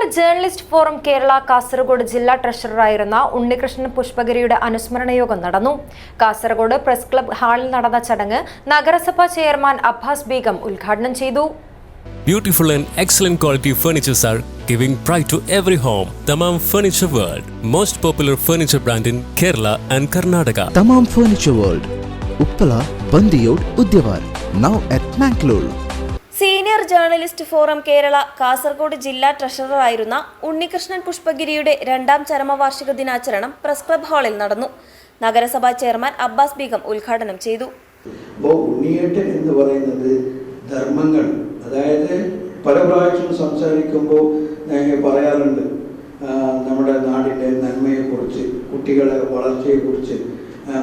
Senior journalist forum Kerala Kasaragod ജില്ലാ ട്രഷററായിരുന്ന ഉണ്ണികൃഷ്ണൻ പുഷ്പഗിരിയുടെ അനുസ്മരണ യോഗം നടന്നു കാസർഗോഡ് പ്രസ് ക്ലബ് ഹാളിൽ നടന്ന ചടങ്ങ് നഗരസഭാ ചെയർമാൻ അബ്ബാസ് ബീഗം ഉദ്ഘാടനം ചെയ്തു Beautiful and excellent quality furnitures are giving pride to every home. Tamam Furniture World, most popular furniture brand in Kerala and Karnataka. Tamam Furniture World, Uppala, Bandiyod, Udyavar, Now at Mangalore. Senior journalist forum Kerala Kasaragod ജില്ലാ ട്രഷററായിരുന്ന ഉണ്ണികൃഷ്ണൻ പുഷ്പഗിരിയുടെ രണ്ടാം ചരമവാർഷിക ദിനാചരണം press club ഹാളിൽ നടന്നു. നഗരസഭാ chairman Abbas Begum ഉദ്ഘാടനം ചെയ്തു. അപ്പോൾ ഉണ്ണിയേട്ടൻ എന്ന് പറയുന്നത് ധർമ്മങ്ങൾ. അതായത് പല പ്രാവശ്യം സംസാരിക്കുമ്പോൾ പറയാറുണ്ട് നമ്മുടെ നാടിന്റെ നന്മയെക്കുറിച്ച് കുട്ടികളെ വളർച്ചയെക്കുറിച്ച്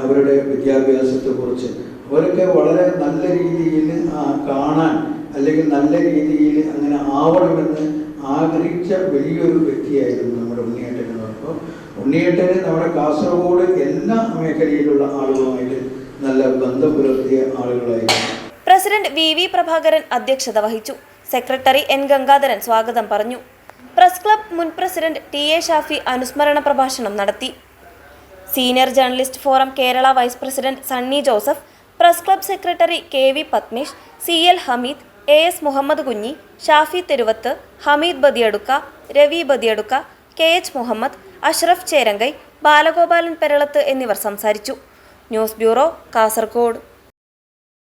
അവരുടെ വിദ്യാഭ്യാസത്തെക്കുറിച്ച്. അവരൊക്കെ വളരെ നല്ല രീതിയിൽ കാണാൻ അല്ലെങ്കിൽ നല്ല രീതിയിൽ അങ്ങനെ ആവണമെന്ന് ആഗ്രഹിച്ച വലിയൊരു വ്യക്തിയായിരുന്നു നമ്മുടെ ഉണ്ണിയേട്ടൻ എന്ന് പറയുമ്പോൾ. ഉണ്ണിയേട്ടന് നമ്മുടെ കാസർഗോഡ് എല്ലാ മേഖലയിലുള്ള ആളുകളുമായിട്ട് നല്ല ബന്ധം പുലർത്തിയ ആളുകളായിരുന്നു. പ്രസിഡന്റ് വി വി പ്രഭാകരൻ അധ്യക്ഷത വഹിച്ചു. സെക്രട്ടറി എൻ ഗംഗാധരൻ സ്വാഗതം പറഞ്ഞു. പ്രസ് ക്ലബ് മുൻ പ്രസിഡന്റ് ടി എ ഷാഫി അനുസ്മരണ പ്രഭാഷണം നടത്തി. Senior journalist forum Kerala vice president Sunny Joseph press club secretary K V Padmesh C L Hameed A S Muhammad Kunhi Shafi Theruvath Hameed Badiyadukka Ravi Badiyadukka K H Muhammad Ashraf Cherangai Balagopalan Peralath എന്നിവർ സംസാരിച്ചു. News bureau Kasaragod.